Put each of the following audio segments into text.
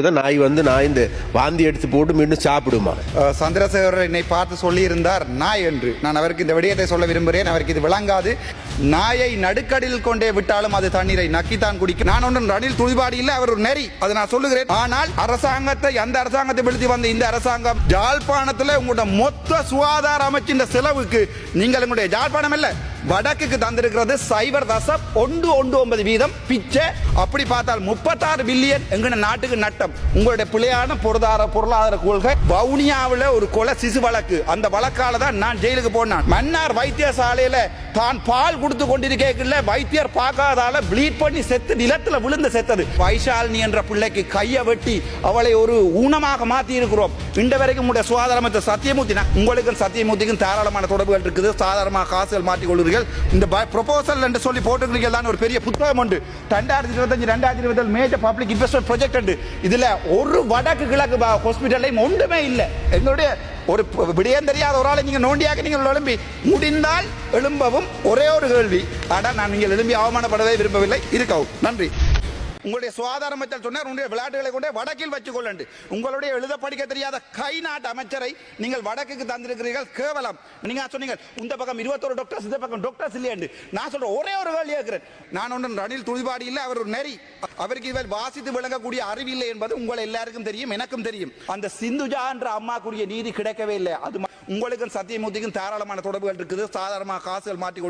தான் நாய் வந்து நாய் இந்த வாந்தி எடுத்து போட்டு மீண்டும் சாப்பிடுமா? சந்திரசேகர் என்னை பார்த்து சொல்லியிருந்தார் நாய் என்று. நான் அவருக்கு இந்த விடயத்தை சொல்ல விரும்புகிறேன் அவருக்கு இது விளங்காது. நாயை நடுக்கடில் கொண்டே விட்டாலும் அது தண்ணீரை நக்கித்தான் குடிக்கும். நான் ஒன்றும் ரணில் துணிபாடி இல்லை அவர் ஒரு நெறி. அதை நான் சொல்லுகிறேன். ஆனால் அரசாங்கத்தை அந்த அரசாங்கத்தை விழுத்தி வந்த இந்த அரசாங்கம் ஜாழ்ப்பாணத்தில் உங்களோட மொத்த சுகாதார அமைச்சின் செலவுக்கு நீங்கள் உங்களுடைய ஜாழ்ப்பாணம் இல்லை வடக்குக்கு தந்திருக்கிறது சைபர் தசம் ஒன்று ஒன்று ஒன்பது வீதம். பிச்சை. அப்படி பார்த்தால் முப்பத்தாறு பில்லியன் எங்கன நாட்டுக்கு நட்டம். உங்களுடைய பிள்ளையான பொருளாதார பொருளாதார கொள்கை. வவுனியாவில் ஒரு கொலை சிசு வழக்கு. அந்த வழக்கால தான் நான் ஜெயிலுக்கு போனான். மன்னார் வைத்தியசாலையில் தான் பால் கொடுத்து கொண்டிருக்கல வைத்தியர் பார்க்காதால ப்ளீட் பண்ணி செத்து நிலத்துல விழுந்து செத்தது. வைஷாலினி என்ற பிள்ளைக்கு கையை வெட்டி அவளை ஒரு ஊனமாக மாற்றி இருக்கிறோம் இந்த வரைக்கும் உடைய சுகாதார சத்தியமூர்த்தி உங்களுக்கும் சத்தியமூர்த்திக்கும் தாராளமான தொடர்புகள் இருக்குது. சாதாரணமாக காசுகள் மாற்றிக் கொள்வீர்கள் இந்த ப்ரொபோசல் என்று சொல்லி போட்டுக்கிறீர்கள் தான் ஒரு பெரிய புத்தகம் உண்டு. ரெண்டாயிரத்தி இருபத்தஞ்சு ரெண்டாயிரத்தி இருபத்தி மேஜர் பப்ளிக் இன்வெஸ்ட்மெண்ட் ப்ராஜெக்ட் உண்டு. இதில் ஒரு வடக்கு கிழக்கு ஹாஸ்பிட்டலையும் ஒன்றுமே இல்லை. எங்களுடைய ஒரு ப- விடயம் தெரியாத ஒரு ஆளை நீங்கள் நோண்டியாக நீங்கள் எழும்பி முடிந்தால் எழும்பவும் ஒரே ஒரு கேள்வி. ஆனால் நான் நீங்கள் எழும்பி அவமானப்படவே விரும்பவில்லை. இருக்கவும். நன்றி. உங்களுடைய சுகாதார அமைச்சர் சொன்னார் உங்களுடைய விளையாட்டுகளை கொண்டே வடக்கில் வச்சுக் கொள்ளண்டு உங்களுடைய எழுத படிக்க தெரியாத கை நாட்டு அமைச்சரை நீங்கள் வடக்குக்கு தந்திருக்கிறீர்கள். கேவலம். நீங்க சொன்னீங்க இந்த பக்கம் இருபத்தொரு டாக்டர்ஸ் இந்த பக்கம் டாக்டர்ஸ் இல்லையாண்டு. நான் சொல்றேன் ஒரே ஒரு கேள்வி கேட்கிறேன். நான் ஒன்றும் ரணில் துணிபாடி இல்லை அவர் ஒரு நெறி. அவருக்கு இவர் வாசித்து விளங்கக்கூடிய அறிவில்லை என்பது உங்களை எல்லாருக்கும் தெரியும் எனக்கும் தெரியும். அந்த சிந்துஜா என்ற அம்மாக்குரிய நீதி கிடைக்கவே இல்லை. அது உங்களுக்கும் சத்தியமூர்த்திக்கும் தாராளமான தொடர்புகள் இருக்குது. சாதாரணமாக காசுகள் மாற்றிக்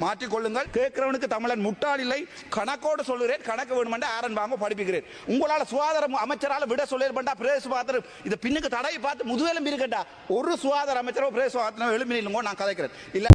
மாற்றிக்கொள்ளுங்கள். கேட்கிறவனுக்கு தமிழன் முட்டாள் இல்லை. கணக்கோடு சொல்லுகிறேன். கணக்கு வேணுமெண்டா ஆரன் வாங்க படிப்புகிறேன். உங்களால் சுகாதார அமைச்சரால் விட சொல்லிருப்பா பிரதேச பாத்திரம். இது பின்னுக்கு தடவை பார்த்து முதுகெலும்பி இருக்கட்டா ஒரு சுகாதார அமைச்சரோ பிரதேச பாத்திரம் எழுப்பி நான் கதைக்கிறேன். இல்லை.